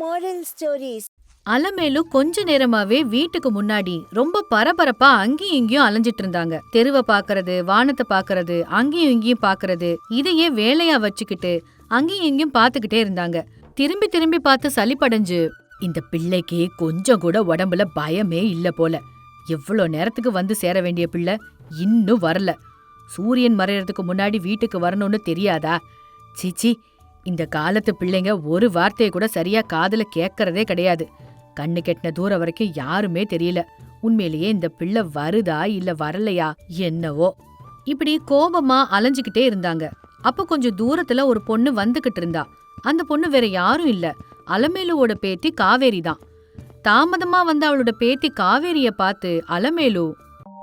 Moral stories Alamelu கொஞ்ச நேரமாவே வீட்டுக்கு முன்னாடி ரொம்ப பரபரப்பா அங்கேயும் இங்கேயும் அலைஞ்சிட்டு இருந்தாங்க. தெருவை பாக்குறது வானத்தை பாக்குறது அங்கேயும் இங்கேயும் பாக்குறது இதையே வேலையா வச்சுக்கிட்டு அங்கேயும் இங்கேயும் பாத்துக்கிட்டே இருந்தாங்க. திரும்பி திரும்பி பார்த்து சளிப்படைஞ்சு இந்த பிள்ளைக்கு கொஞ்சம் கூட உடம்புல பயமே இல்ல போல. எவ்வளோ நேரத்துக்கு வந்து சேர வேண்டிய பிள்ளை இன்னும் வரல. சூரியன் மறையறதுக்கு முன்னாடி வீட்டுக்கு வரணும்னு தெரியாதா? சீச்சி இந்த காலத்து பிள்ளைங்க ஒரு வார்த்தையை கூட சரியா காதுல கேட்கறதே கிடையாது. கண்ணு கெட்டின தூரம் வரைக்கும் யாருமே தெரியல. உண்மையிலேயே இந்த பிள்ளை வருதா இல்ல வரலையா என்னவோ. இப்படி கோபமா அலைஞ்சுக்கிட்டே இருந்தாங்க. அப்ப கொஞ்சம் தூரத்துல ஒரு பொண்ணு வந்துகிட்டு இருந்தா. அந்த பொண்ணு வேற யாரும் இல்ல. அலமேலுவோட பேத்தி காவேரி தான். தாமதமா வந்த அவளோட பேத்தி காவேரிய பார்த்து அலமேலு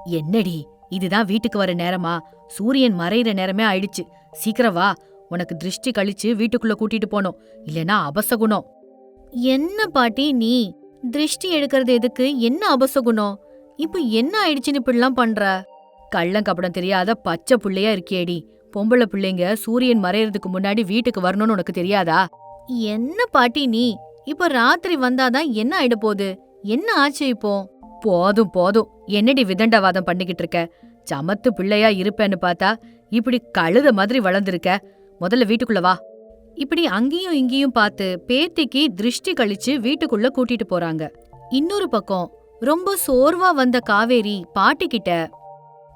என்னடி? இதுதான் வீட்டுக்கு வர நேரமா? சூரியன் மறையிற நேரமே ஆயிடுச்சு. சீக்கிரம் வா. உனக்கு திருஷ்டி கழிச்சு வீட்டுக்குள்ள கூட்டிட்டு போனோம் இல்லனா அபசகுணம். என்ன பாட்டி நீ? திருஷ்டி எடுக்கிறது எதுக்கு? என்ன அபசகுணம்? இப்ப என்ன ஆயிடுச்சுன்னு இப்படிலாம் பண்ற? கள்ளங்கப்படம் தெரியாத பச்சை புள்ளையா இருக்கியேடி. பொம்பளை பிள்ளைங்க சூரியன் மறையறதுக்கு முன்னாடி வீட்டுக்கு வரணும்னு உனக்கு தெரியாதா? என்ன பாட்டி நீ? இப்ப ராத்திரி வந்தாதான் என்ன ஆயிட போகுது? என்ன ஆச்சு இப்போ? போதும் போதும். என்னடி விதண்டவாதம் பண்ணிக்கிட்டு இருக்க? சமத்து பிள்ளையா இருப்பேன்னு பார்த்தா இப்படி கழுத மாதிரி வளர்ந்துருக்க? முதல்ல வீட்டுக்குள்ள வா. இப்படி அங்கேயும் இங்கேயும் பார்த்து பேத்திக்கு திருஷ்டி கழிச்சு வீட்டுக்குள்ள கூட்டிட்டு போறாங்க. இன்னொரு பக்கம் ரொம்ப சோர்வா வந்த காவேரி பாட்டி கிட்ட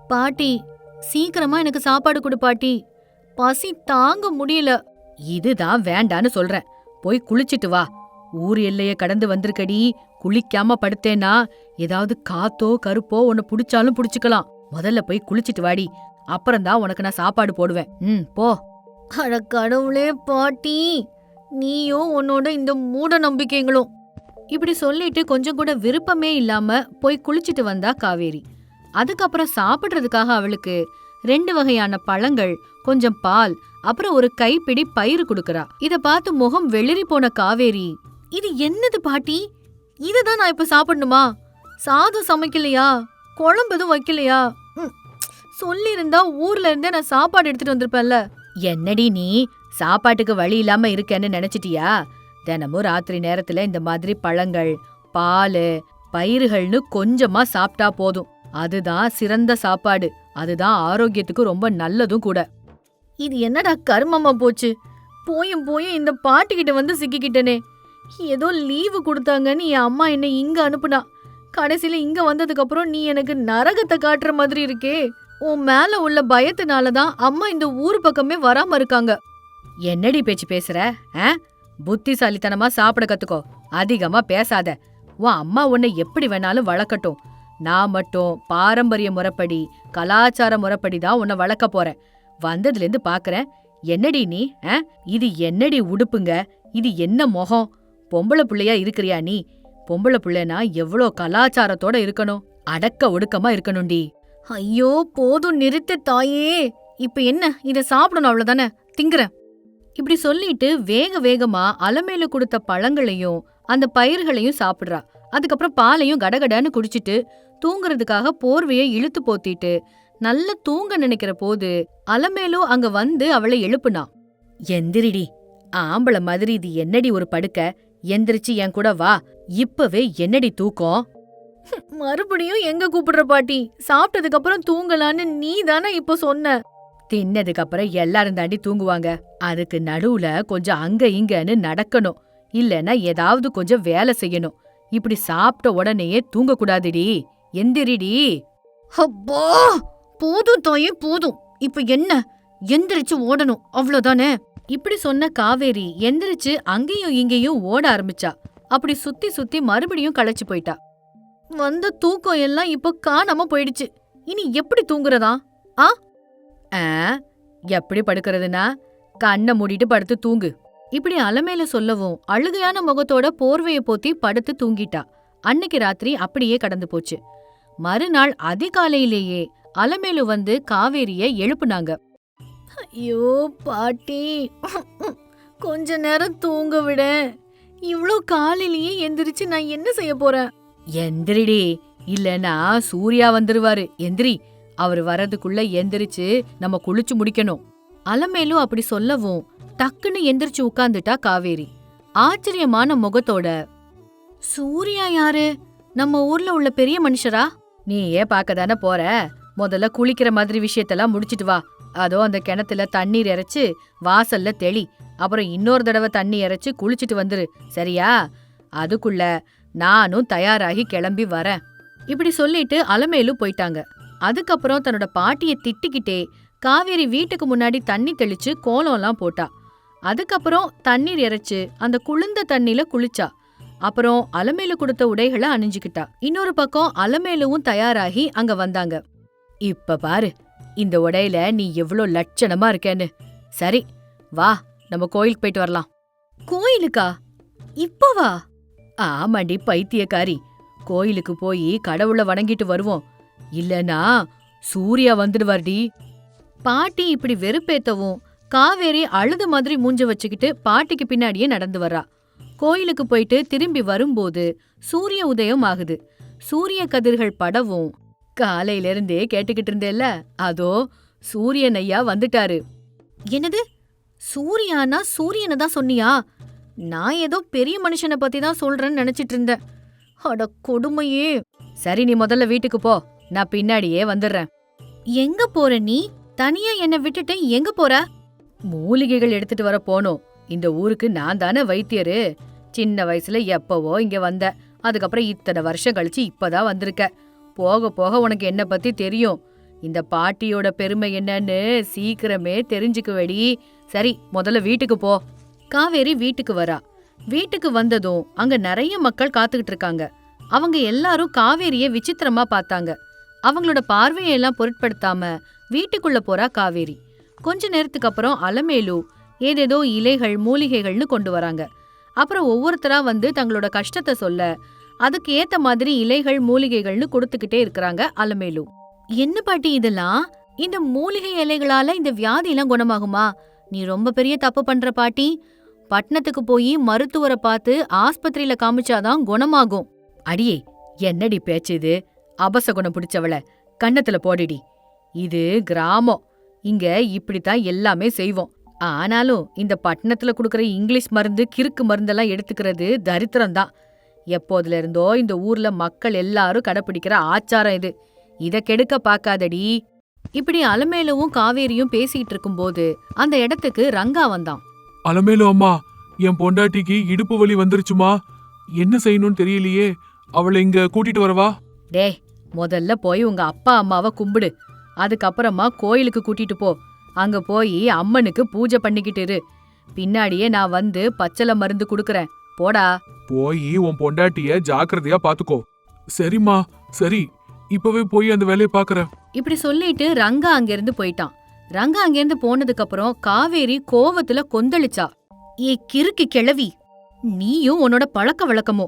பாட்டி சீக்கிரமா எனக்கு சாப்பாடு கொடு பாட்டி. பசி தாங்க முடியல. இதுதான் வேண்டான்னு சொல்றேன். போய் குளிச்சிட்டு வா. ஊர் எல்லைய கடந்து வந்திருக்கடி. குளிக்காம படுத்தேன்னா ஏதாவது காத்தோ கருப்போ உன்னை புடிச்சாலும் புடிச்சுக்கலாம். முதல்ல போய் குளிச்சிட்டு வாடி. அப்புறம்தான் உனக்கு நான் சாப்பாடு போடுவேன். ம் போ. அட கடவுளே பாட்டி. நீயும் உன்னோட இந்த மூட நம்பிக்கைங்களும். இப்படி சொல்லிட்டு கொஞ்சம் கூட விருப்பமே இல்லாம போய் குளிச்சிட்டு வந்தா காவேரி. அதுக்கப்புறம் சாப்பிடுறதுக்காக அவளுக்கு ரெண்டு வகையான பழங்கள் கொஞ்சம் பால் அப்புறம் ஒரு கைப்பிடி பயிறு கொடுக்கறா. இத பார்த்து முகம் வெளிரி போன காவேரி இது என்னது பாட்டி? இதுதான் நான் இப்ப சாப்பிடணுமா? சாதம் சமைக்கலையா? குழம்பு எதுவும் வைக்கலையா? ம், சொல்லியிருந்தா ஊர்ல இருந்தே நான் சாப்பாடு எடுத்துட்டு வந்திருப்பேன்ல. என்னடி நீ? சாப்பாட்டுக்கு வழி இல்லாம இருக்கேன்னு நினைச்சிட்டியா? தினமும் ராத்திரி நேரத்துல இந்த மாதிரி பழங்கள் பால் பயிர்கள்னு கொஞ்சமா சாப்பிட்டா போதும். அதுதான் சிறந்த சாப்பாடு. அதுதான் ஆரோக்கியத்துக்கு ரொம்ப நல்லதும் கூட. இது என்னடா கர்மமா போச்சு? போயும் போயும் இந்த பாட்டிக்கிட்ட வந்து சிக்கிக்கிட்டனே. ஏதோ லீவு கொடுத்தாங்கன்னு என் அம்மா என்னை இங்க அனுப்புனா. கடைசியில இங்க வந்ததுக்கு அப்புறம் நீ எனக்கு நரகத்தை காட்டுற மாதிரி இருக்கே. உன் மேல உள்ள பயத்தினால தான் அம்மா இந்த ஊர் பக்கமே வராம இருக்காங்க. என்னடி பேச்சு பேசுற புத்திசாலித்தனமா சாப்பிட கத்துக்கோ. அதிகமா பேசாத. உன் அம்மா உன்னை எப்படி வேணாலும் வளர்க்கட்டும். நான் மட்டும் பாரம்பரிய முறைப்படி கலாச்சார முறைப்படி தான் உன்னை வளர்க்க போறேன். வந்ததுல இருந்து பாக்குறேன் என்னடி நீ இது என்னடி உடுப்புங்க? இது என்ன முகம்? பொம்பளை பிள்ளையா இருக்கிறியா நீ? பொம்பளை பிள்ளைனா எவ்வளோ கலாச்சாரத்தோட இருக்கணும்? அடக்க ஒடுக்கமா இருக்கணும்டி. ஐயோ போதும் நிறுத்து தாயே. இப்ப என்ன? இத சாப்பிடணும் அவ்வளவுதானே? திங்குறேன் இப்படி சொல்லிட்டு வேக வேகமா அலமேலு கொடுத்த பழங்களையும் அந்த பயிர்களையும் சாப்பிடுறா. அதுக்கப்புறம் பாலையும் கடகடன்னு குடிச்சிட்டு தூங்குறதுக்காக போர்வையை இழுத்து போத்திட்டு நல்ல தூங்க நினைக்கிற போது அலமேலோ அங்க வந்து அவளை எழுப்புனா. எந்திரிடி ஆம்பளை மாதிரி இது என்னடி ஒரு படுக்க? எந்திரிச்சு என் கூட வா. இப்பவே என்னடி தூக்கம்? மறுபடியும் எங்க கூப்பிடுற பாட்டி? சாப்பிட்டதுக்கு அப்புறம் தூங்கலான்னு நீ தானே இப்ப சொன்ன. தின்னதுக்கு அப்புறம் எல்லாரும் தாண்டி தூங்குவாங்க. அதுக்கு நடுவுல கொஞ்சம் அங்க இங்கன்னு நடக்கணும். இல்லனா ஏதாவது கொஞ்சம் வேலை செய்யணும். இப்படி சாப்பிட்ட உடனேயே தூங்க கூடாதுடி எந்திரிடி. அப்பா! போதும் தாயே போதும். இப்ப என்ன? எந்திரிச்சு ஓடணும். அவ்வளவுதானே? இப்படி சொன்ன காவேரி எந்திரிச்சு அங்கேயும் இங்கேயும் ஓட ஆரம்பிச்சா. அப்படி சுத்தி சுத்தி மறுபடியும் களைச்சு போயிட்டா. வந்த தூக்கம் எல்லாம் இப்போ காணாம போயிடுச்சு. இனி எப்படி தூங்குறதா? ஆ? ஆ, எப்படி படுக்கிறதுனா கண்ணை மூடிட்டு படுத்து தூங்கு. இப்படி அலமேல சொல்லவும் அழுகையான முகத்தோட போர்வையை போத்தி படுத்து தூங்கிட்டா. அன்னைக்கு ராத்திரி அப்படியே கடந்து போச்சு. மறுநாள் அதிகாலையிலேயே அலமேலு வந்து காவேரிய எழுப்புனாங்க. ஐயோ பாட்டி. கொஞ்ச நேரம் தூங்க விட. இவ்ளோ காலையிலேயே எந்திரிச்சு நான் என்ன செய்ய போறேன்? எந்திரிடி. இல்லனா சூர்யா வந்துருவாரு. எந்திரி அவர் வர்றதுக்குள்ள எந்திரிச்சு நம்ம குளிச்சு முடிக்கணும். அலமேலும் அப்படி சொல்லவும் டக்குன்னு எந்திரிச்சு உட்கார்ந்துட்டா காவேரி. ஆச்சரியமான முகத்தோட சூர்யா யாரு? நம்ம ஊர்ல உள்ள பெரிய மனுஷரா? நீ ஏன் பார்க்க தானே போற? முதல்ல குளிக்கிற மாதிரி விஷயத்தெல்லாம் முடிச்சிட்டு வா. அதோ அந்த கிணத்துல தண்ணீர் இறைச்சு வாசல்ல தெளி. அப்புறம் இன்னொரு தடவை தண்ணி இறைச்சு குளிச்சிட்டு வந்துரு. சரியா? அதுக்குள்ள நானும் தயாராகி கிளம்பி வரேன். இப்படி சொல்லிட்டு அலமேலு போயிட்டாங்க. அதுக்கப்புறம் தன்னோட பாட்டிய திட்டிக்கிட்டே காவேரி வீட்டுக்கு முன்னாடி தண்ணி தெளிச்சு கோலம்லாம் போட்டா. அதுக்கப்புறம் தண்ணீர் இறைச்சு அந்த குளிர்ந்த தண்ணில குளிச்சா. அப்புறம் அலமேலு கொடுத்த உடைகளை அணிஞ்சுக்கிட்டா. இன்னொரு பக்கம் அலமேலுவும் தயாராகி அங்க வந்தாங்க. இப்ப பாரு இந்த உடையில நீ எவ்ளோ லட்சணமா இருக்கேன்னு. சரி வா நம்ம கோயிலுக்கு போயிட்டு வரலாம். கோயிலுக்கா? இப்பவா? ஆமாண்டி பைத்தியக்காரி. கோயிலுக்கு போய் கடவுளை வணங்கிட்டு வருவோம். இல்லனா சூர்யா வந்துடுவார்டி. பாட்டி இப்படி வெறுப்பேத்தவும் காவேரி அழுது மாதிரி மூஞ்ச வச்சுக்கிட்டு பாட்டிக்கு பின்னாடியே நடந்து வர்றா கோயிலுக்கு போயிட்டு திரும்பி வரும்போது சூரிய உதயம் ஆகுது. சூரிய கதிர்கள் படவும் காலையில இருந்தே கேட்டுக்கிட்டு இருந்தேல்ல அதோ சூரியன் ஐயா வந்துட்டாரு. என்னது? சூர்யானா சூரியனை தான் சொன்னியா? நான் ஏதோ பெரிய மனுஷனை பத்தி தான் சொல்றேன்னு நினைச்சிட்டு இருந்தேன். அட கொடுமையே. சரி நீ முதல்ல வீட்டுக்கு போ. நான் பின்னாடியே வந்துடுறேன். எங்க போற நீ? தனியா என்ன விட்டுட்டு எங்க போற? மூலிகைகள் எடுத்துட்டு வர போனோம். இந்த ஊருக்கு நான் தானே வைத்தியரு. சின்ன வயசுல எப்பவோ இங்க வந்த. அதுக்கப்புறம் இத்தனை வருஷம் கழிச்சு இப்பதான் வந்திருக்க. போக போக உனக்கு என்ன பத்தி தெரியும். இந்த பாட்டியோட பெருமை என்னன்னு சீக்கிரமே தெரிஞ்சுக்குவடி. சரி முதல்ல வீட்டுக்கு போ. காவேரி வீட்டுக்கு வரா. வீட்டுக்கு வந்ததும் அங்க நிறைய மக்கள் காத்துக்கிட்டு இருக்காங்க. அவங்க எல்லாரும் காவேரிய விசித்திரமா பார்த்தாங்க. அவங்களோட பார்வையெல்லாம் பொருட்படுத்தாம வீட்டுக்குள்ள போறா காவேரி. கொஞ்ச நேரத்துக்கு அப்புறம் அலமேலு ஏதேதோ இலைகள் மூலிகைகள்னு கொண்டு வராங்க. அப்புறம் ஒவ்வொருத்தரா வந்து தங்களோட கஷ்டத்தை சொல்ல அதுக்கு ஏத்த மாதிரி இலைகள் மூலிகைகள்னு கொடுத்துக்கிட்டே இருக்கிறாங்க அலமேலு. என்ன பாட்டி இதெல்லாம்? இந்த மூலிகை இலைகளால இந்த வியாதி எல்லாம் குணமாகுமா? நீ ரொம்ப பெரிய தப்பு பண்ற பாட்டி. பட்டணத்துக்கு போய் மருத்துவரை பார்த்து ஆஸ்பத்திரியில காமிச்சாதான் குணமாகும். அடியே என்னடி பேச்சு இது? அபசகுணம் பிடிச்சவள. கன்னத்துல போடிடி. இது கிராமம். இங்க இப்படித்தான் எல்லாமே செய்வோம். ஆனாலும் இந்த பட்டணத்துல குடுக்கற இங்கிலீஷ் மருந்து கிறுக்கு மருந்தெல்லாம் எடுத்துக்கிறது தரித்திரம் தான் எப்போதுல இருந்தோ இந்த ஊர்ல மக்கள் எல்லாரும் கடைப்பிடிக்கிற ஆச்சாரம் இது. இத கெடுக்க பாக்காதடி இப்படி அலமேலுவும் காவேரியும் பேசிட்டு இருக்கும்போது அந்த இடத்துக்கு ரங்கா வந்தான். அலமேலு அம்மா என் பொண்டாட்டிக்கு இடுப்பு வலி வந்துருச்சுமா? என்ன செய்யணும்னு தெரியலையே. அவளை இங்க கூட்டிட்டு வரவா? டேய் முதல்ல போய் உங்க அப்பா அம்மாவை கும்பிடு. அதுக்கப்புறமா கோயிலுக்கு கூட்டிட்டு போ. அங்க போய் அம்மனுக்கு பூஜை பண்ணிக்கிட்டு இரு. பின்னாடியே நான் வந்து பச்சளை மருந்து குடுக்கறேன். போடா. போய் உன் பொண்டாட்டிய ஜாக்கிரதையா பாத்துக்கோ. சரிம்மா சரி. இப்பவே போய் அந்த வேலையை பாக்குறேன். இப்படி சொல்லிட்டு ரங்கா அங்கிருந்து போயிட்டான். ரங்கா அங்கேருந்து போனதுக்கு அப்புறம் காவேரி கோவத்துல கொந்தளிச்சா ஏ கிறுக்கு கிளவி நீயும் உன்னோட பழக்க வழக்கமோ?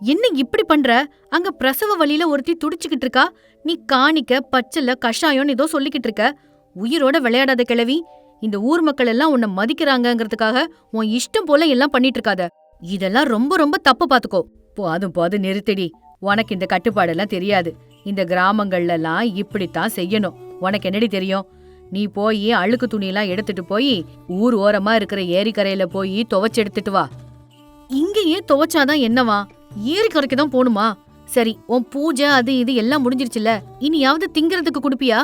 என்ன இப்படி பண்ற? அங்க பிரசவ வழியில ஒருத்தி துடிச்சுக்கிட்டு இருக்கா? நீ காணிக்க பச்சல கஷாயம்னு ஏதோ சொல்லிக்கிட்டு இருக்க. உயிரோட விளையாடாத கிழவி இந்த ஊர் மக்கள் எல்லாம் உன்னை மதிக்கிறாங்கங்கிறதுக்காக உன் இஷ்டம் போல எல்லாம் பண்ணிட்டு இருக்காத. இதெல்லாம் ரொம்ப ரொம்ப தப்பு பாத்துக்கோ. போதும் போதும் நிறுத்தடி. உனக்கு இந்த கட்டுப்பாடெல்லாம் தெரியாது. இந்த கிராமங்கள்ல எல்லாம் இப்படித்தான் செய்யணும். உனக்கு என்னடி தெரியும்? நீ போய் அழுக்கு துணியெல்லாம் எடுத்துட்டு போய் ஊர் ஓரமா இருக்கிற ஏரிக்கரையில போய் துவைச்சு எடுத்துட்டு வா. இங்கேயே துவைச்சாதான் என்னவா? ஏரிக்கரைக்கு தான் போகணுமா சரி உன் பூஜை அது இது எல்லாம் முடிஞ்சிருச்சுல இனியாவது திங்கிறதுக்கு குடுப்பியா?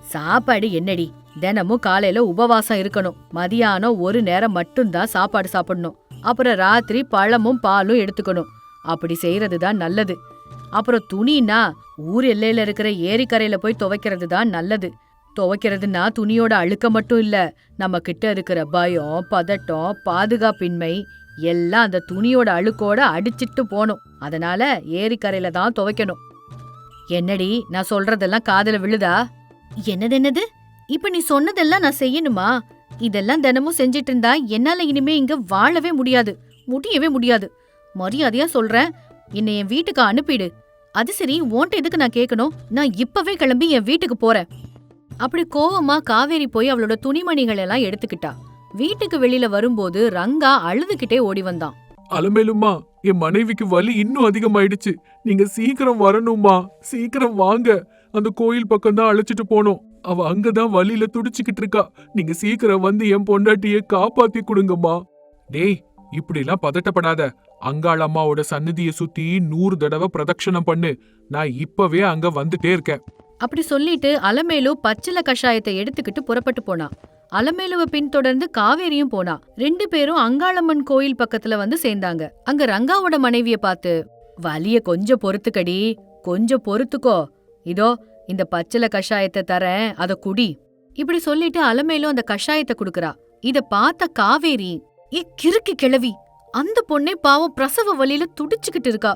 சாப்பாடு என்னடி? தினமும் காலையில உபவாசம் இருக்கணும். மதியானம் ஒரு நேரம் மட்டும்தான் சாப்பாடு சாப்பிடணும். அப்புறம் ராத்திரி பழமும் பாலும் எடுத்துக்கணும். அப்படி செய்யறது தான் நல்லது. அப்புறம் துணினா ஊர் எல்லையில இருக்கிற ஏரிக்கரையில போய் துவைக்கிறது தான் நல்லது. துவைக்கிறதுனா துணியோட அழுக்க மட்டும் இல்ல. நம்ம கிட்ட இருக்கிற பயம் பதட்டம் பாதுகாப்பின்மை எல்லாம் அந்த துணியோட அழுக்கோட அடிச்சிட்டு போனோம் அதனால ஏரிக்கரையில தான் துவைக்கணும். என்னடி நான் சொல்றதெல்லாம் காதுல விழுதா? என்னது என்னது? இப்ப நீ சொன்னதெல்லாம் நான் செய்யணுமா? இதெல்லாம் தினமும் செஞ்சிட்டு இருந்தா என்னால இனிமே இங்க வாழவே முடியாது. முடியவே முடியாது. மரியாதையா சொல்றேன். என்னை என் வீட்டுக்கு அனுப்பிடு. அது சரி உன்ட்ட எதுக்கு நான் கேட்கணும் நான் இப்பவே கிளம்பி என் வீட்டுக்கு போறேன். அப்படி கோவமா காவேரி போய் அவளோட துணிமணிகள் எல்லாம் எடுத்துக்கிட்டா. வீட்டுக்கு வெளியில வரும்போது ரங்கா அழுதுகிட்டே ஓடி வந்தான். அலமேலுமா என் மனைவிக்கு வலி இன்னும் அதிகமாயிடுச்சு. நீங்க சீக்கிரம் வரணும்மா. சீக்கிரம் வாங்க. அந்த கோயில் பக்கம் தான் அழைச்சிட்டு போனோம். அவ அங்கதான் வலியில துடிச்சுக்கிட்டு இருக்கா. நீங்க சீக்கிரம் வந்து என் பொண்டாட்டிய காப்பாத்தி கொடுங்கம்மா. டேய் இப்படிலாம் பதட்டப்படாத. அங்காள அம்மாவோட சன்னதியை சுத்தி நூறு தடவை பிரதட்சணம் பண்ணு. நான் இப்பவே அங்க வந்துட்டே இருக்கேன். அப்படி சொல்லிட்டு அலமேலு பச்சில கஷாயத்தை எடுத்துக்கிட்டு புறப்பட்டு போனான் அலமேலுவை பின்தொடர்ந்து காவேரியும் போனா. ரெண்டு பேரும் அங்காளம்மன் கோயில் பக்கத்துல வந்து சேர்ந்தாங்க. அங்க ரங்காவோட மனைவிய பார்த்து வலிய கொஞ்சம் பொறுத்துக்கடி. கொஞ்சம் பொறுத்துக்கோ. இதோ இந்த பச்சில கஷாயத்தை தரேன். அத குடி. இப்படி சொல்லிட்டு அலமேலும் அந்த கஷாயத்தை குடுக்கறா. இத பார்த்த காவேரி ஏ கிறுக்கு கிழவி. அந்த பொண்ணே பாவம் பிரசவ வழியில துடிச்சுக்கிட்டு இருக்கா.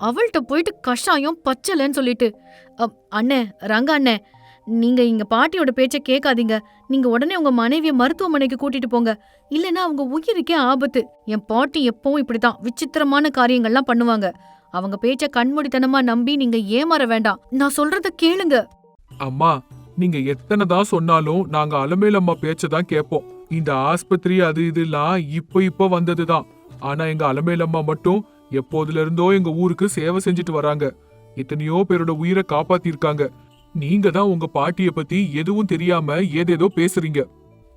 அவள்கிட்ட போயிட்டு கஷாயம் பச்சலன்னு சொல்லிட்டு. அப், அண்ணே ரங்கா அண்ணே நீங்க இங்க பாட்டியோட பேச்சை கேட்காதீங்க. நீங்க உடனே உங்க மனைவியை மருத்துவமனைக்கு கூட்டிட்டு போங்க. இல்லைன்னா அவங்க உயிருக்கே ஆபத்து. என் பாட்டி எப்பவும் இப்படிதான் விசித்திரமான காரியங்கள்லாம் பண்ணுவாங்க. அவங்க பேச்ச கண்மூடித்தனமா நம்பி நீங்க ஏமாற வேண்டாம். நான் சொல்றத கேளுங்க. அம்மா நீங்க எத்தனை தான் சொன்னாலும் நாங்க அலமேலம்மா பேச்சதான் கேட்போம். இந்த ஆஸ்பத்திரி அது இதெல்லாம் இப்போ இப்போ வந்ததுதான். ஆனா எங்க அலமேலம்மா மட்டும் எப்போதுல இருந்தோ எங்க ஊருக்கு சேவை செஞ்சுட்டு வராங்க. எத்தனையோ பேரோட உயிரை காப்பாத்திருக்காங்க. நீங்க தான் உங்க பாட்டிய பத்தி எதுவும் தெரியாம ஏதேதோ பேசுறீங்க.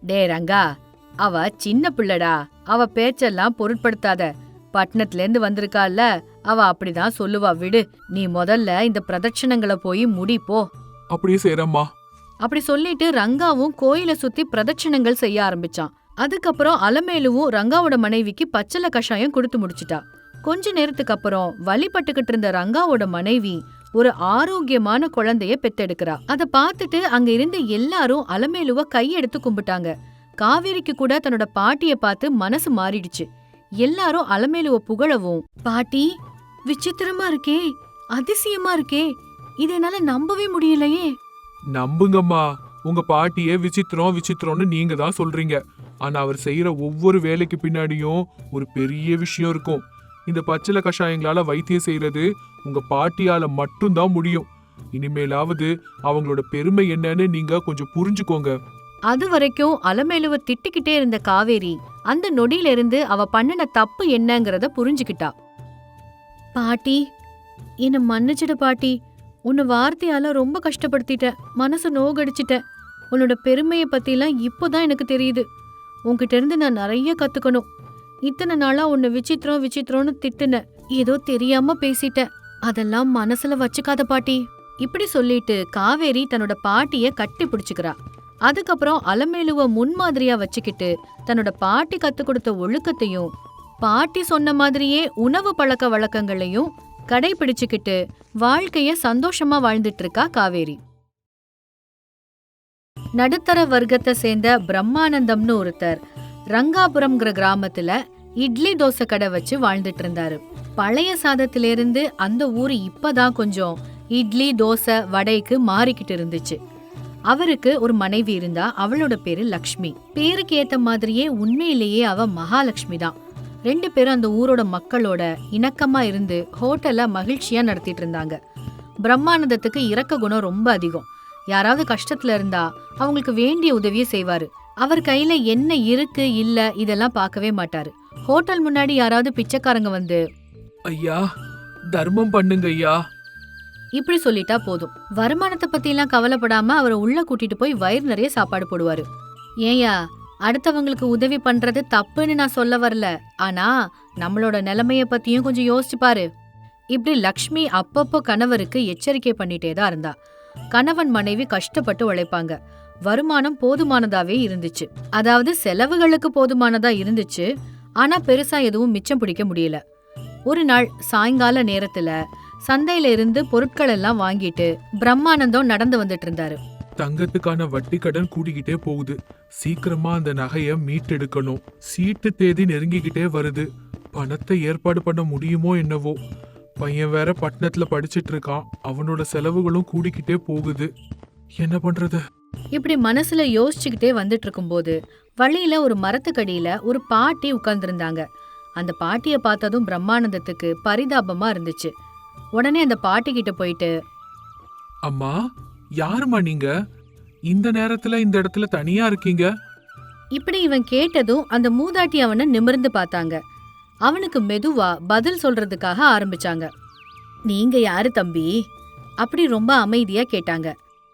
டே ரங்கா அவ சின்ன பிள்ளடா. அவ பேச்செல்லாம் பொருட்படுத்தாத. பட்டணத்துல இருந்து வந்திருக்கால அவ அப்படிதான் சொல்லுவா. விடு நீ முதல்ல இந்த பிரதட்சணங்களை போய் முடி போ. அப்படியே செய்யறம்மா அப்படி சொல்லிட்டு ரங்காவும் கோயில சுத்தி பிரதட்சணங்கள் செய்ய ஆரம்பிச்சான். அதுக்கப்புறம் அலமேலுவும் ரங்காவோட மனைவிக்கு பச்சளை கஷாயம் கொடுத்து முடிச்சிட்டா. கொஞ்ச நேரத்துக்கு அப்புறம் வழிபட்டுக்கிட்டு இருந்த ரங்காவோட மனைவி ஒரு ஆரோக்கியமான குழந்தைய பெத்தெடுக்கிறா. அத பார்த்துட்டு அங்க இருந்த எல்லாரும் அலமேலுவ கையெடுத்து கும்பிட்டாங்க. காவேரிக்கு கூட தன்னோட பாட்டிய பார்த்து மனசு மாறிடுச்சு. எல்லாரும் அலமேலுவ புகழவும் பாட்டி விசித்திரமா இருக்கே அதிசயமா இருக்கே இதை என்னால நம்பவே முடியலையே. நம்புங்கம்மா. உங்க பாட்டியே விசித்திரம் விசித்திரம்னு நீங்க தான் சொல்றீங்க. ஆனா அவர் செய்யற ஒவ்வொரு வேலைக்கு பின்னாடியும் ஒரு பெரிய விஷயம் இருக்கும். இந்த பச்சில கஷாயங்களால வைத்தியம் செய்யறது உங்க பாட்டியால மட்டும்தான் முடியும். இனிமேலாவது அவங்களோட பெருமை என்னன்னு நீங்க கொஞ்சம் புரிஞ்சுக்கோங்க. அது வரைக்கும் அலமேலுவ திட்டிக்கிட்டே இருந்த காவேரி அந்த நொடியில இருந்து அவ பண்ணின தப்பு என்னங்கறத புரிஞ்சுக்கிட்டா. பாட்டி என்ன மன்னிச்சிடு பாட்டி. உன்னை வார்த்தையால ரொம்ப கஷ்டப்படுத்திட்டேன் மனசு நோகடிச்சிட்டேன் உன்னோட பெருமையை பத்திலாம் இப்போதான் எனக்கு தெரியுது. உன்கிட்ட இருந்து நான் நிறைய கத்துக்கணும். இத்தனை நாளா உன்னை விசித்திரம் விசித்திரம்னு திட்டுன. ஏதோ தெரியாம பேசிட்ட. அதெல்லாம் மனசுல வச்சுக்காத பாட்டி. இப்படி சொல்லிட்டு காவேரி தன்னோட பாட்டிய கட்டி பிடிச்சுக்கிறா. அதுக்கப்புறம் அலமேலுவ முன்மாதிரியா வச்சுக்கிட்டு தன்னோட பாட்டி கத்து கொடுத்த ஒழுக்கத்தையும் பாட்டி சொன்ன மாதிரியே உணவு பழக்க வழக்கங்களையும் கடைபிடிச்சுக்கிட்டு வாழ்க்கைய சந்தோஷமா வாழ்ந்துட்டு இருக்கா காவேரி. நடுத்தர வர்க்கத்தை சேர்ந்த பிரம்மானந்தம்னு ஒருத்தர் ரங்காபுரம்ங்கிற கிராமத்துல இட்லி தோசை கடை வச்சு வாழ்ந்துட்டு இருந்தாரு. பழைய சாதத்திலிருந்து அந்த ஊர் இப்பதான் கொஞ்சம் இட்லி தோசை வடைக்கு மாறிக்கிட்டு இருந்துச்சு. அவருக்கு ஒரு மனைவி இருந்தா அவளோட பேரு லக்ஷ்மி. பேருக்கு ஏத்த மாதிரியே உண்மையிலேயே அவ மகாலட்சுமி தான். ரெண்டு பேரும் அந்த ஊரோட மக்களோட இணக்கமா இருந்து ஹோட்டலை மகிழ்ச்சியா நடத்திட்டு இருந்தாங்க. பிரம்மானந்தத்துக்கு இரக்க குணம் ரொம்ப அதிகம். யாராவது கஷ்டத்துல இருந்தா அவங்களுக்கு வேண்டிய உதவியை செய்வாரு. அவர் கையில என்ன இருக்கு இல்ல இதெல்லாம் பார்க்கவே மாட்டாரு. ஹோட்டல் முன்னாடி யாராவது பிச்சைக்காரங்க வந்து ஐயா தர்மம் பண்ணுங்க ஐயா. இப்படி சொல்லிட்டா போதும். வருமானத்தை பத்தி எல்லாம் கவலைப்படாம அவரை உள்ள கூட்டிட்டு போய் வயிறு நிறைய சாப்பாடு போடுவாரு. ஏயா அடுத்தவங்களுக்கு உதவி பண்றது தப்புன்னு நான் சொல்ல வரல. ஆனா நம்மளோட நிலைமைய பத்தியும் கொஞ்சம் யோசிச்சு பாரு. இப்படி லக்ஷ்மி அப்பப்போ கணவருக்கு எச்சரிக்கை பண்ணிட்டே தான் இருந்தா. கணவன் மனைவி கஷ்டப்பட்டு உழைப்பாங்க. வருமானம் போதுமானதாவே இருந்துச்சு. அதாவது செலவுகளுக்கு போதுமானதா இருந்துச்சு. ஆனா பெருசா எதுவும் மிச்சம் பிடிக்க முடியல. ஒரு நாள் சாயங்கால நேரத்துல சந்தையில இருந்து பொருட்கள் எல்லாம் வாங்கிட்டு பிரம்மானந்தம் நடந்து வந்துட்டு இருந்தாரு. தங்கத்துக்கான வட்டி கடன் கூடிக்கிட்டே போகுது. சீக்கிரமா அந்த நகைய மீட்டெடுக்கணும். சீட்டு தேதி நெருங்கிக்கிட்டே வருது. பணத்தை ஏற்பாடு பண்ண முடியுமோ என்னவோ. பையன் வேற பட்டணத்துல படிச்சிட்டு இருக்கான். அவனோட செலவுகளும் கூடிக்கிட்டே போகுது. என்ன பண்றது? இப்படி மனசுல யோசிச்சுக்கிட்டே வந்துட்டு இருக்கும்போது வழியில ஒரு மரத்துக்கடியில ஒரு பாட்டி உட்கார்ந்திருந்தாங்க அந்த பாட்டிய பார்த்ததும் பிரம்மானந்தத்துக்கு பரிதாபமா இருந்துச்சு. உடனே அந்த பாட்டி கிட்ட போயிட்டு அம்மா யாரும்மா நீங்க? இந்த நேரத்துல இந்த இடத்துல தனியா இருக்கீங்க? இப்படி இவன் கேட்டதும் அந்த மூதாட்டி அவனை நிமிர்ந்து பார்த்தாங்க. அவனுக்கு மெதுவா பதில் சொல்றதுக்காக ஆரம்பிச்சாங்க. நீங்க யாரு தம்பி? அப்படி ரொம்ப அமைதியா கேட்டாங்க.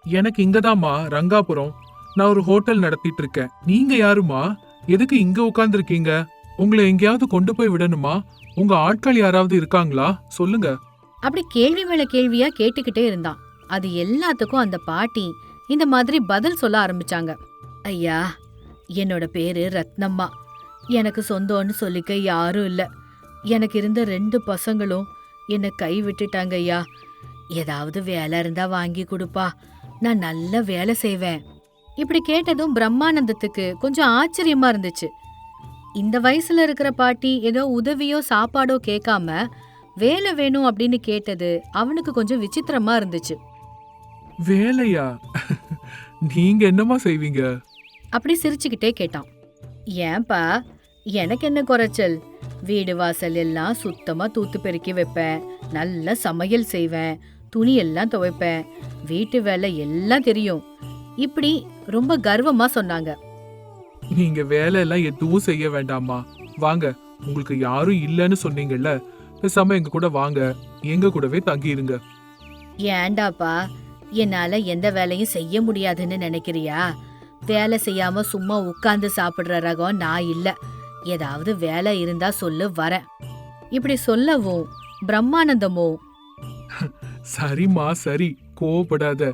எனக்கு இங்கதாம்மா ரங்காபுரம். நான் ஒரு ஹோட்டல் நடத்திட்டு இருக்கேன் நீங்க யாருமா எதுக்கு இங்க உட்கார்ந்துருக்கீங்க உங்களை எங்கேயாவது கொண்டு போய் விடணுமா? உங்க ஆட்கள் யாராவது இருக்காங்களா? சொல்லுங்க. அப்படி கேள்வி மேல கேள்வியா கேட்டுக்கிட்டே இருந்தான். அது எல்லாத்துக்கும் அந்த பாட்டி இந்த மாதிரி பதில் சொல்ல ஆரம்பிச்சாங்க. ஐயா என்னோட பேரு ரத்னம்மா. எனக்கு சொந்தம்னு சொல்லிக்க யாரும் இல்ல. எனக்கு இருந்த ரெண்டு பசங்களும் என்னை கை விட்டுட்டாங்க ஐயா ஏதாவது வேலை இருந்தா வாங்கி கொடுப்பா. நான் நல்ல வேலை செய்வேன். இப்படி கேட்டதும் பிரம்மானந்தத்துக்கு கொஞ்சம் ஆச்சரியமா இருந்துச்சு. இந்த வயசுல இருக்கிற பாட்டி ஏதோ உதவியோ சாப்பாடோ கேட்காம வேலை வேணும் அப்படின்னு கேட்டது அவனுக்கு கொஞ்சம் விசித்திரமா இருந்துச்சு. வேலையா? நீங்க என்னமா செய்வீங்க? அப்படி சிரிச்சுக்கிட்டே கேட்டான். ஏன்பா எனக்கு என்ன குறைச்சல்? வீடு வாசல் எல்லாம் சுத்தமா தூத்து பெருக்கி வைப்பேன். நல்ல சமையல் செய்வேன். துணி எல்லாம் துவைப்பேன். வீட்டு வேலை எல்லாம் தெரியும். இப்படி ரொம்ப கர்வமா சொன்னாங்க. நீங்க வேலை எல்லாம் எதுவும் செய்ய வேண்டாமா வாங்க உங்களுக்கு யாரும் இல்லைன்னு சொன்னீங்கல்ல பேசாம எங்க கூட வாங்க. எங்க கூடவே தங்கி இருங்க ஏண்டாப்பா என்னால எந்த வேலையும் செய்ய முடியாதுன்னு நினைக்கிறியா? வேலை செய்யாம சும்மா உட்கார்ந்து சாப்பிடுற ரகம் நான் இல்ல. ஏதாவது வேலை இருந்தா சொல்லு வரேன். இப்படி சொல்லவும் பிரம்மானந்தமோ சரிம்மா சரி. கோவப்படாத.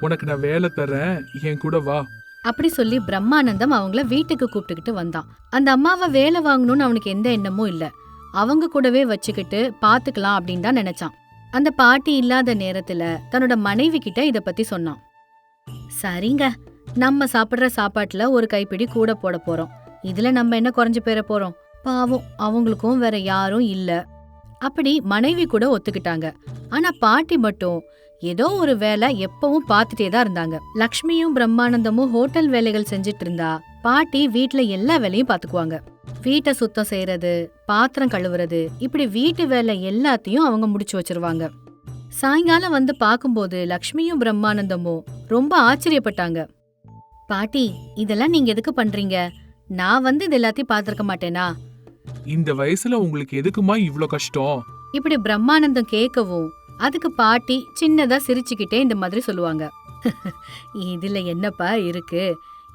உனக்கு நான் வேலை தரேன் என் கூட வா. அப்படி சொல்லி பிரம்மானந்தம் அவங்கள வீட்டுக்கு கூப்பிட்டுக்கிட்டு வந்தான். அந்த அம்மாவை வேலை வாங்கணும்னு அவனுக்கு எந்த எண்ணமும் இல்ல. அவங்க கூடவே வச்சுக்கிட்டு பாத்துக்கலாம் அப்படின்னு தான் நினைச்சான். அந்த பாட்டி இல்லாத நேரத்துல தன்னோட மனைவி கிட்ட இத பத்தி சொன்னான். சரிங்க நம்ம சாப்பிடுற சாப்பாட்டுல ஒரு கைப்பிடி கூட போட போறோம். இதுல நம்ம என்ன குறைஞ்சு போயிட போறோம்? பாவம் அவங்களுக்கும் வேற யாரும் இல்லை. அப்படி மனைவி கூட ஒத்துக்கிட்டாங்க. ஆனா பாட்டி மட்டும் ஏதோ ஒரு வேலை எப்பவும் பார்த்துட்டே தான் இருந்தாங்க. லக்ஷ்மியும் பிரம்மானந்தமும் ஹோட்டல் வேலைகள் செஞ்சுட்டு இருந்தா பாட்டி வீட்டுல எல்லா வேலையும் பாத்துக்குவாங்க வீட்டை சுத்தம் செய்யறது பாத்திரம் கழுவுறது இப்படி வீட்டு வேலை எல்லாத்தையும் அவங்க முடிச்சு வச்சிருவாங்க. சாயங்காலம் வந்து பார்க்கும்போது லக்ஷ்மியும் பிரம்மானந்தமும் ரொம்ப ஆச்சரியப்பட்டாங்க. பாட்டி இதெல்லாம் நீங்க எதுக்கு பண்றீங்க? நான் வந்து இது எல்லாத்தையும் பார்த்துருக்க மாட்டேனா? இந்த வயசுல உங்களுக்கு எதுக்குமா இவ்ளோ கஷ்டம்? இப்படி பிரம்மானந்தம் கேட்கவும் அதுக்கு பாட்டி சின்னதா சிரிச்சுக்கிட்டே இந்த மாதிரி சொல்லுவாங்க. இதுல என்னப்பா இருக்கு?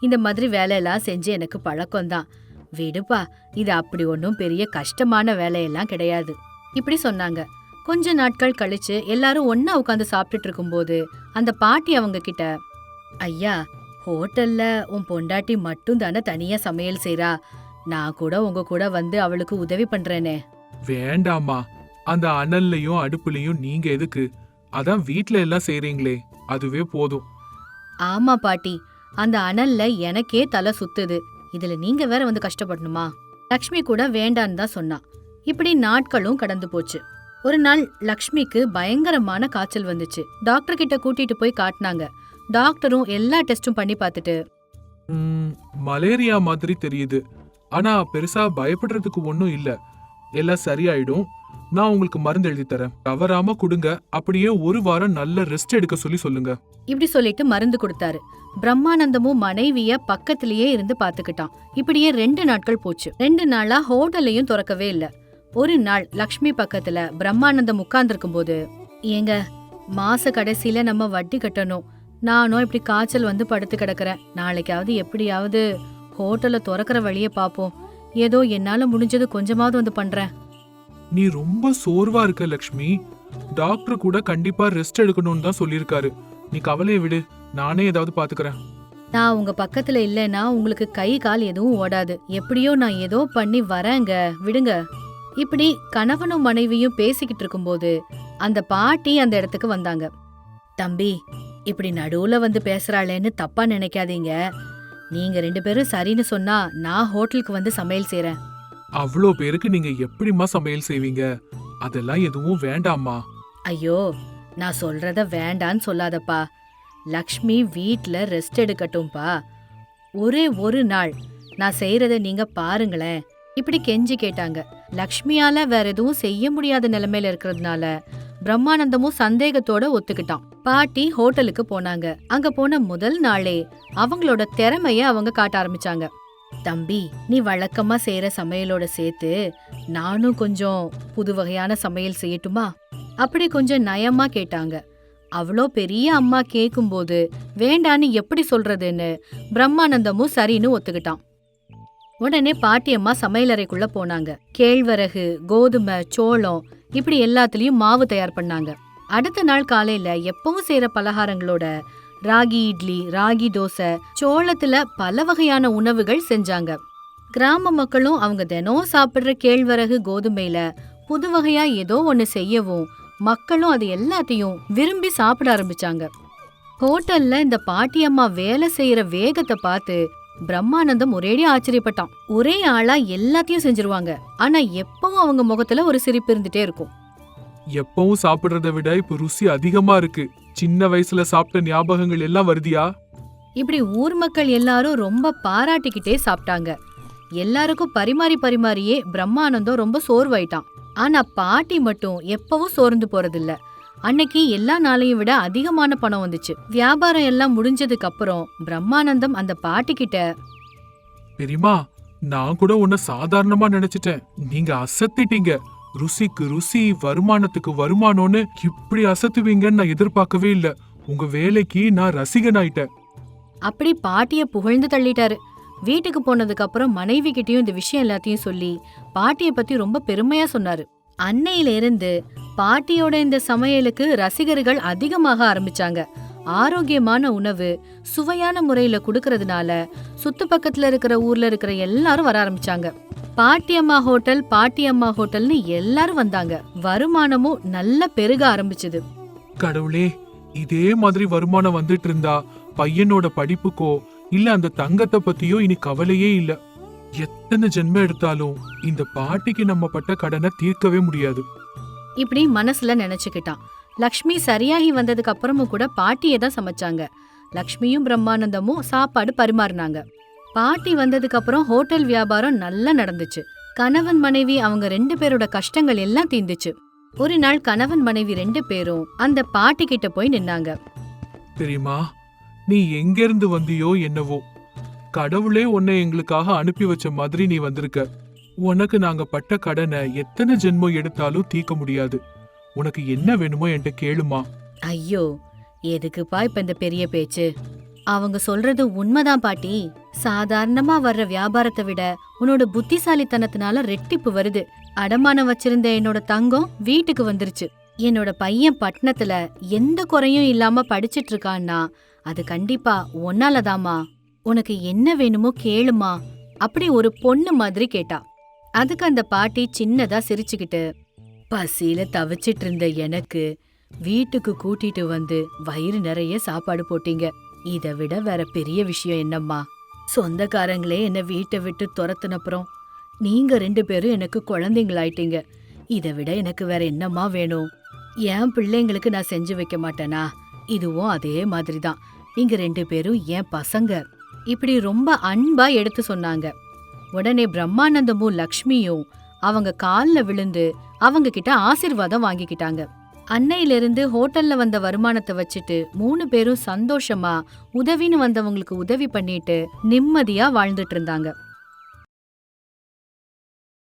இந்த மாதிரி வேலையெல்லாம் செஞ்சு எனக்கு பழக்கம்தான். விடுப்பா இது அப்படி ஒன்றும் பெரிய கஷ்டமான வேலையெல்லாம் கிடையாது. இப்படி சொன்னாங்க. கொஞ்ச நாட்கள் கழிச்சு எல்லாரும் ஒன்னா உட்காந்து சாப்பிட்டுட்டு இருக்கும்போது அந்த பாட்டி அவங்க கிட்ட ஐயா ஹோட்டல்ல உன் பொண்டாட்டி மட்டும் தானே தனியா சமையல் செய்றா? நான் கூட உங்க கூட வந்து அவளுக்கு உதவி பண்றேனே. வேண்டாம்மா. அந்த அனல்லையும் அடுப்புலயும் நீங்க எதுக்கு? அதான் வீட்ல எல்லாம் செய்றீங்களே. அதுவே போதும். ஆமா பாட்டி. அந்த அனல்ல எனக்கே தலை சுத்துது. இதுல நீங்க வேற வந்து கஷ்டப்படணுமா? லக்ஷ்மி கூட வேண்டான்னு தான் சொன்னா. இப்படி நாட்களும் கடந்து போச்சு. ஒரு நாள் லக்ஷ்மிக்கு பயங்கரமான காய்ச்சல் வந்துச்சு. டாக்டர் கிட்ட கூட்டிட்டு போய் காட்டினாங்க. டாக்டரும் எல்லா டெஸ்டும் பண்ணி பார்த்துட்டு ம், மலேரியா மாதிரி தெரியுது. ஆனா பெருசா பயப்படுறதுக்கு ஒன்றும் இல்ல. எல்லாம் சரியாயிடும். நான் உங்களுக்கு மருந்து எழுதி தரேன். தவறாம கொடுங்க. அப்படியே ஒரு வாரம் நல்ல ரெஸ்ட் எடுக்க சொல்லி சொல்லுங்க. இப்படி சொல்லிட்டு மருந்து கொடுத்தாரு. பிரம்மானந்தமும் மனைவிய பக்கத்திலேயே இருந்து பாத்துக்கிட்டான் இப்படியே ரெண்டு நாட்கள் போச்சு. ரெண்டு நாளா ஹோட்டலையும் திறக்கவே இல்ல. ஒரு நாள் லக்ஷ்மி பக்கத்துல பிரம்மானந்தம் உட்கார்ந்துருக்கும் போது ஏங்க மாச கடைசியில நம்ம வட்டி கட்டணும். நானும் இப்படி காய்ச்சல் வந்து படுத்து கிடக்குறேன். நாளைக்காவது எப்படியாவது ஹோட்டலை திறக்கிற வழியை பாப்போம். ஏதோ என்னால முடிஞ்சது கொஞ்சமாவது வந்து பண்றேன். நீ ரொம்ப சோர்வா இருக்க லக்ஷ்மி. டாக்டர் கூட கண்டிப்பா ரெஸ்ட் எடுக்கணும்னு தான் சொல்லியிருக்காரு. நீ கவலையை விடு நானே ஏதாவது பாத்துக்கறேன். நான் உங்க பக்கத்துல இல்லைன்னா உங்களுக்கு கை கால் எதுவும் ஓடாது. எப்படியோ நான் ஏதோ பண்ணி வரேங்க. விடுங்க. இப்படி கணவனும் மனைவியும் பேசிக்கிட்டு இருக்கும்போது அந்த பாட்டி அந்த இடத்துக்கு வந்தாங்க. தம்பி இப்படி நடுவுல வந்து பேசுறாளேன்னு தப்பா நினைக்காதீங்க. நீங்க ரெண்டு பேரும் சரின்னு சொன்னா நான் ஹோட்டலுக்கு வந்து சமையல் செய்றேன். அவ்வளோ பேருக்கு நீங்க எப்படிம்மா சமையல் செய்வீங்க? அதெல்லாம் எதுவும் வேண்டாம்மா. ஐயோ நான் சொல்றத வேண்டான்னு சொல்லாதப்பா. லக்ஷ்மி வீட்ல ரெஸ்ட் எடுக்கட்டும்பா. ஒரே ஒரு நாள் நான் செய்யறத நீங்க பாருங்களேன். இப்படி கெஞ்சி கேட்டாங்க. லக்ஷ்மியால வேற எதுவும் செய்ய முடியாத நிலைமையில இருக்கிறதுனால பிரம்மானந்தமும் சந்தேகத்தோட ஒத்துக்கிட்டான். பாட்டி ஹோட்டலுக்கு போனாங்க. அங்க போன முதல் நாளே அவங்களோட திறமைய அவங்க காட்ட ஆரம்பிச்சாங்க. தம்பி நீ வழக்கமா செய்யற சமையலோட சேர்த்து நானும் கொஞ்சம் புது வகையான சமையல் செய்யட்டுமா? அப்படி கொஞ்சம் நயமா கேட்டாங்க. அவ்வளோ பெரிய அம்மா கேக்கும்போது வேண்டான்னு எப்படி சொல்றதுன்னு பிரம்மானந்தமும் சரின்னு ஒத்துக்கிட்டான். உடனே பாட்டியம்மா சமையலறைக்குள்ள போனாங்க. கேழ்வரகு கோதுமை சோளம் இப்படி எல்லாத்துலயும் மாவு தயார் பண்ணாங்க. அடுத்த நாள் காலையில எப்பவும் செய்யற பலகாரங்களோட ராகி இட்லி ராகி தோசை சோளத்துல பல வகையான உணவுகள் செஞ்சாங்க. கிராம மக்களும் அவங்க தினம் சாப்பிடுற கேழ்வரகு கோதுமையில புது வகையா ஏதோ ஒன்று செய்யவும் மக்களும் அது எல்லாத்தையும் விரும்பி சாப்பிட ஆரம்பிச்சாங்க. ஹோட்டல்ல இந்த பாட்டியம்மா வேலை செய்யற வேகத்தை பார்த்து பிரம்மானந்தம் ஒரேடி ஆச்சரியப்பட்டான். ஒரே ஆளா எல்லாத்தையும் செஞ்சிருவாங்க. ஆனா எப்பவும் அவங்க முகத்துல ஒரு சிரிப்பு இருந்துட்டே இருக்கும். எப்பவும் சாப்பிடுறத விட இப்ப ருசி அதிகமா இருக்கு. சின்ன வயசுல சாப்பிட்ட ஞாபகங்கள் எல்லாம் வருதியா? இப்படி ஊர் மக்கள் எல்லாரும் ரொம்ப பாராட்டிக்கிட்டே சாப்பிட்டாங்க. எல்லாருக்கும் பரிமாறி பரிமாறியே பிரம்மானந்தம் ரொம்ப சோர்வாயிட்டான். ஆனா பாட்டி மட்டும் எப்பவும் சோர்ந்து போறதில்ல. அன்னைக்கு எல்லா நாளையும் விட அதிகமான பணம் வந்துச்சு. வியாபாரம் எல்லாம் முடிஞ்சதுக்கு அப்புறம் பிரம்மானந்தம் அந்த பாட்டி கிட்ட பெரியமா நான் கூட உன்னை சாதாரணமா நினைச்சிட்டேன். நீங்க அசத்திட்டீங்க. ருசிக்கு ருசி வருமானத்துக்கு வருமானம்னு இப்படி அசத்துவீங்கன்னு நான் எதிர்பார்க்கவே இல்ல. உங்க வேலைக்கு நான் ரசிகன் ஆயிட்டேன் அப்படி பாட்டிய புகழ்ந்து தள்ளிட்டாரு. வீட்டுக்கு போனதுக்கு அப்புறம் மனைவி கிட்டயும் இந்த விஷயம் எல்லாத்தையும் சொல்லி பாட்டிய பத்தி ரொம்ப பெருமையா சொன்னாரு. அன்னையில இருந்து பாட்டியோட இந்த சமையலுக்கு ரசிகர்கள் அதிகமாக ஆரம்பிச்சாங்க. ஆரோக்கியமான உணவு சுவையான முறையில கொடுக்கறதுனால சுத்து பக்கத்துல இருக்கிற ஊர்ல இருக்கிற எல்லாரும் வர ஆரம்பிச்சாங்க. பாட்டியம்மா ஹோட்டல் பாட்டியம்மா ஹோட்டல்னு எல்லாரும் வந்தாங்க. வருமானமும் நல்ல பெருக ஆரம்பிச்சது. கடவுளே இதே மாதிரி வருமானம் வந்துட்டு இருந்தா பையனோட படிப்புக்கோ இல்ல அந்த தங்கத்தை பத்தியோ இனி கவலையே இல்ல. எத்தனை ஜென்மம் எடுத்தாலும் இந்த பாட்டிக்கு நம்ம பட்ட கடனை தீர்க்கவே முடியாது. இப்படி மனசுல நினைச்சுக்கிட்டான். லக்ஷ்மி சரியாகி வந்ததுக்கு அப்புறமும் கூட பாட்டியே தான் சமைச்சாங்க. லக்ஷ்மியும் பிரம்மானந்தமும் சாப்பாடு பரிமாறினாங்க. பாட்டி வந்ததுக்கு அப்புறம் ஹோட்டல் வியாபாரம் நல்லா நடந்துச்சு. கணவன் மனைவி அவங்க ரெண்டு பேரோட கஷ்டங்கள் எல்லாம் தீந்துச்சு. ஒரு நாள் கணவன் மனைவி ரெண்டு பேரும் அந்த பாட்டி கிட்ட போய் நின்னாங்க. தெரியுமா? நீ எங்க இருந்து வந்தியோ என்னவோ. கடவுளே உன்னை எங்களுக்காக அனுப்பி வச்ச மாதிரி நீ வந்திருக்க. உனக்கு நாங்க பட்ட கடனை எத்தனை ஜென்மம் எடுத்தாலும் தீர்க்க முடியாது. உனக்கு என்ன வேணுமோ என்கிட்ட கேளுமா. ஐயோ எதுக்குப்பா இப்ப இந்த பெரிய பேச்சு? அவங்க சொல்றது உண்மைதான் பாட்டி. சாதாரணமா வர்ற வியாபாரத்தை விட உன்னோட புத்திசாலித்தனத்தினால ரெட்டிப்பு வருது. அடமானம் வச்சிருந்த என்னோட தங்கம் வீட்டுக்கு வந்துருச்சு. என்னோட பையன் பட்டணத்துல எந்த குறையும் இல்லாம படிச்சிட்டு இருக்கான்னா அது கண்டிப்பா ஒன்னாலதாம்மா உனக்கு என்ன வேணுமோ கேளுமா. அப்படி ஒரு பொண்ணு மாதிரி கேட்டா. அதுக்கு அந்த பாட்டி சின்னதா சிரிச்சுக்கிட்டு பசியில தவிச்சிட்டு இருந்த எனக்கு வீட்டுக்கு கூட்டிட்டு வந்து வயிறு நிறைய சாப்பாடு போட்டீங்க. இதை விட வேற பெரிய விஷயம் என்னம்மா? சொந்தக்காரங்களே என்ன வீட்டை விட்டு துரத்துனப்புறம் நீங்க ரெண்டு பேரும் எனக்கு குழந்தைங்களாயிட்டீங்க. இதை விட எனக்கு வேற என்னம்மா வேணும்? என் பிள்ளைங்களுக்கு நான் செஞ்சு வைக்க மாட்டேனா? இதுவும் அதே மாதிரி தான் நீங்க ரெண்டு பேரும் என் பசங்க. இப்படி ரொம்ப அன்பா எடுத்து சொன்னாங்க. உடனே பிரம்மானந்தமும் லக்ஷ்மியும் அவங்க கால்ல விழுந்து அவங்க கிட்ட ஆசீர்வாதம் வாங்கிக்கிட்டாங்க. அன்னையிலிருந்து ஹோட்டல்ல வந்த வருமானத்தை வச்சுட்டு மூணு பேரும் சந்தோஷமா உதவின்னு வந்தவங்களுக்கு உதவி பண்ணிட்டு நிம்மதியா வாழ்ந்துட்டு இருந்தாங்க.